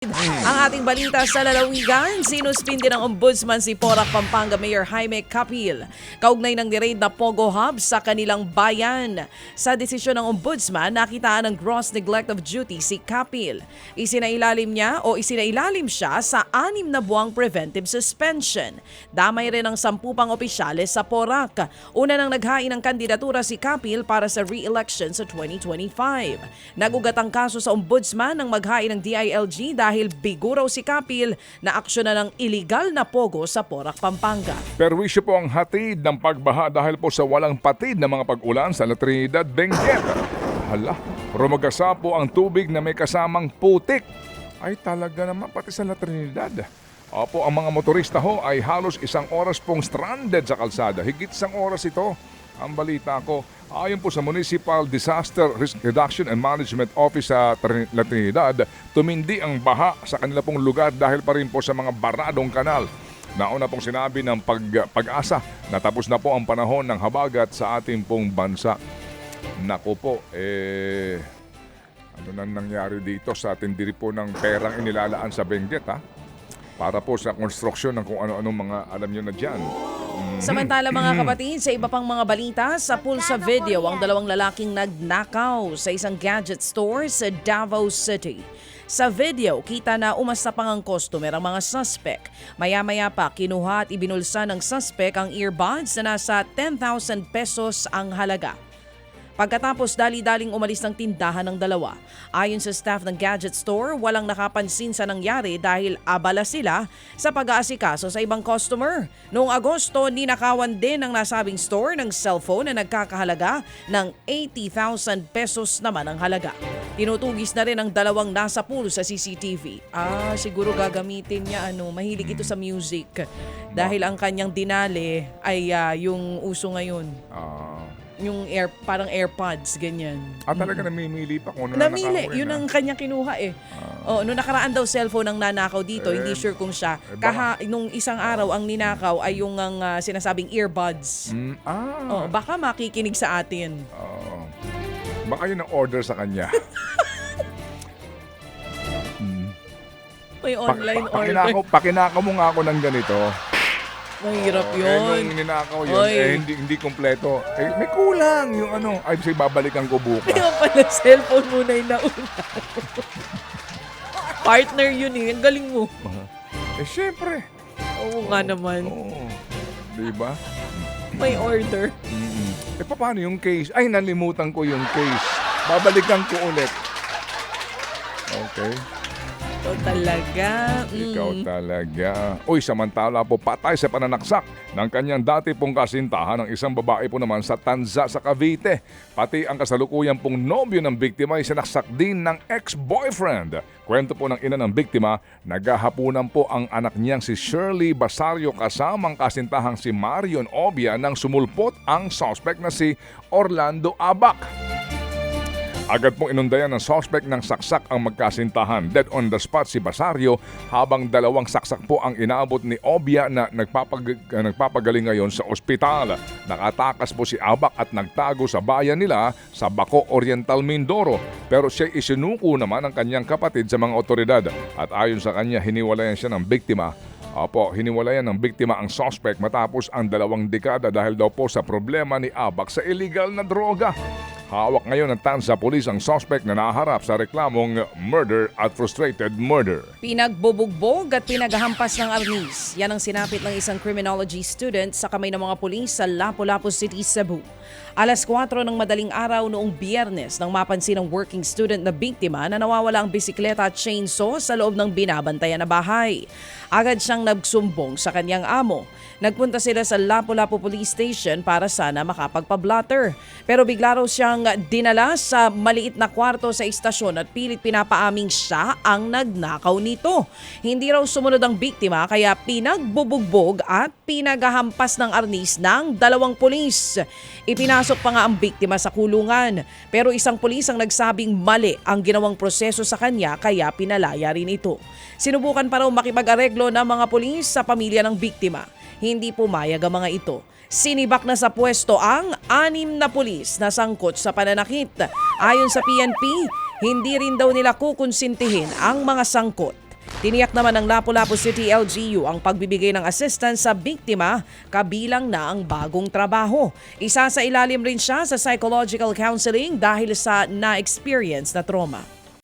Ang ating balita sa lalawigan, sinuspindi ng ombudsman si Porac Pampanga Mayor Jaime Capil. Kaugnay ng niraid na Pogo Hub sa kanilang bayan. Sa desisyon ng ombudsman, nakitaan ng gross neglect of duty si Capil. Isinailalim niya o isinailalim siya sa anim na buwang preventive suspension. Damay rin ang sampu pang opisyales sa Porac. Una nang naghain ng kandidatura si Capil para sa re-election sa 2025. Nagugat ang kaso sa ombudsman ng maghain ng DILG dahil bigo raw si Capil na aksyon na ng illegal na pogo sa Porac, Pampanga. Perwisyo po ang hatid ng pagbaha dahil po sa walang patid na mga pag-ulan sa La Trinidad, Benguet. Hala, rumagasa po ang tubig na may kasamang putik. Ay talaga naman, pati sa La Trinidad. Opo, ang mga motorista ho ay halos isang oras pong stranded sa kalsada. Higit isang oras ito. Ang balita ko, ayon po sa Municipal Disaster Risk Reduction and Management Office sa La Trinidad, tumindi ang baha sa kanila pong lugar dahil pa rin po sa mga baradong kanal. Nauna pong sinabi ng pag, pag-asa na tapos na po ang panahon ng habagat sa ating pong bansa. Naku po, eh... Ano nang nangyari dito sa tindiri po ng perang inilalaan sa Benguet ha? Para po sa construction ng kung ano-anong mga alam nyo na dyan. Samantala mga kapatid, sa iba pang mga balita, sa pulsa video ang dalawang lalaking nagnakaw sa isang gadget store sa Davao City. Sa video, kita na umasta pang ang customer ang mga suspect. Maya-maya pa, kinuha at ibinulsa ng suspect ang earbuds na nasa 10,000 pesos ang halaga. Pagkatapos dali-daling umalis ng tindahan ng dalawa. Ayon sa staff ng gadget store, walang nakapansin sa nangyari dahil abala sila sa pag-aasikaso sa ibang customer. Noong Agosto, ninakawan din ng nasabing store ng cellphone na nagkakahalaga ng 80,000 pesos naman ang halaga. Tinutugis na rin ang dalawang nasa pool sa CCTV. Ah, siguro gagamitin niya ano, mahilig ito sa music. Dahil ang kanyang dinali ay ah, yung uso ngayon. Ah, Yung air, parang AirPods, ganyan. ah, talaga namimili pa kung ano Namili, nanakawin, yun ah. ang kanya kinuha eh. Oh, nung nakaraan daw cellphone ang nanakaw dito, Eh, hindi sure kung siya. eh, baka- Kaha, nung isang araw ang ninakaw ay yung ang ah, sinasabing earbuds. Mm, ah, Oh, baka makikinig sa atin. Oo. Baka yun ang order sa kanya. May Pa- online pa- order. pakinakaw, pakinakaw mo nga ako ng ganito. Mahirap Eh, nung yun. ninakaw yun, Oy. eh, hindi, hindi kompleto. Eh, may kulang yung ano. Ay, sige, babalikan ko bukas. Kaya pala cellphone muna yung nauna. Partner yun eh. Ang galing mo. eh, syempre. Oo nga naman. Oo. Di ba? May order. Mm-mm. Eh, paano yung case? Ay, nalimutan ko yung case. Babalikan ko ulit. Okay. Ito talaga. Mm. Ikaw talaga. Uy, samantala po patay sa pananaksak ng kanyang dati pong kasintahan ng isang babae po naman sa Tanza sa Cavite. Pati ang kasalukuyan pong nobyo ng biktima ay sinaksak din ng ex-boyfriend. Kwento po ng ina ng biktima, naghahapunan po ang anak niyang si Shirley Basario kasamang kasintahang si Marion Obia nang sumulpot ang suspect na si Orlando Abac. Agad pong inundayan ng suspect ng saksak ang magkasintahan. Dead on the spot si Basario habang dalawang saksak po ang inaabot ni Obia na nagpapag- nagpapagaling ngayon sa ospital. Nakatakas po si Abak at nagtago sa bayan nila sa Baco Oriental, Mindoro. Pero siya isinuko naman ang kanyang kapatid sa mga otoridad. At ayon sa kanya, hiniwalayan siya ng biktima Opo, hiniwalayan ng biktima ang suspect matapos ang dalawang dekada dahil daw po sa problema ni Abak sa illegal na droga. Hawak ngayon ng Tansa Police ang suspect na naharap sa reklamong murder at frustrated murder. Pinagbubugbog at pinaghahampas ng arnis. Yan ang sinapit ng isang criminology student sa kamay ng mga pulis sa Lapu-Lapu City, Cebu. Alas 4 ng madaling araw noong biyernes nang mapansin ng working student na biktima na nawawala ang bisikleta at chainsaw sa loob ng binabantayan na bahay. Agad siyang nagsumbong sa kanyang amo. Nagpunta sila sa Lapu-Lapu Police Station para sana makapagpa-blotter. Pero bigla raw siyang dinala sa maliit na kwarto sa istasyon at pilit pinapaaming siya ang nagnakaw nito. Hindi raw sumunod ang biktima kaya pinagbubugbog at pinagahampas ng arnis ng dalawang pulis. Ipinasok pa nga ang biktima sa kulungan pero isang pulis ang nagsabing mali ang ginawang proseso sa kanya kaya pinalaya rin ito. Sinubukan pa raw makipag-areglo ng mga pulis sa pamilya ng biktima. Hindi pumayag ang mga ito. Sinibak na sa pwesto ang anim na pulis na sangkot sa pananakit. Ayon sa PNP, hindi rin daw nila kukonsintihin ang mga sangkot. Tiniyak naman ng Lapu-Lapu City LGU ang pagbibigay ng assistance sa biktima kabilang na ang bagong trabaho. Isa sa ilalim rin siya sa psychological counseling dahil sa na-experience na trauma.